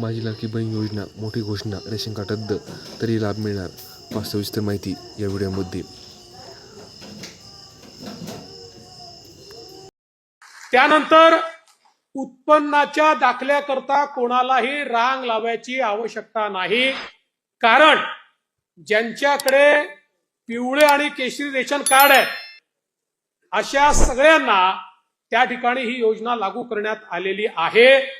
माझी लाडकी बहीण योजना मोठी घोषणा रेशन कार्ड रद्द तरी लाभ मिळणार. पाच सविस्तर माहिती या व्हिडिओमध्ये. त्यानंतर उत्पन्नाच्या दाखल्याकरता कोणालाही रांग लावायची आवश्यकता नाही. कारण ज्यांच्याकडे पिवळे आणि केशरी रेशन कार्ड आहे अशा सगळ्यांना त्या ठिकाणी ही योजना लागू करण्यात आलेली आहे.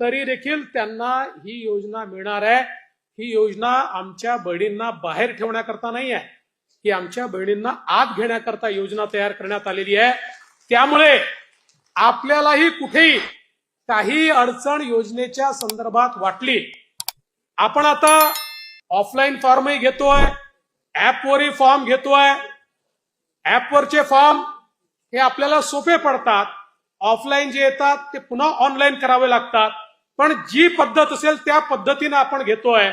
तरी देखील त्यांना ही योजना मिळणार आहे. ही योजना आमच्या बहिणींना बाहेर ठेवण्याकरता नाही आहे. ही आमच्या बहिणींना आत घेण्याकरता योजना तयार करण्यात आलेली आहे. त्यामुळे आपल्यालाही कुठेही काही अडचण योजनेच्या संदर्भात वाटली आपण आता ऑफलाईन फॉर्मही घेतोय ऍपवरही फॉर्म घेतोय. ऍपवरचे फॉर्म हे आपल्याला सोपे पडतात. ऑफलाईन जे येतात ते पुन्हा ऑनलाईन करावे लागतात. पण जी पद्धत असेल त्या पद्धतीनं आपण घेतोय.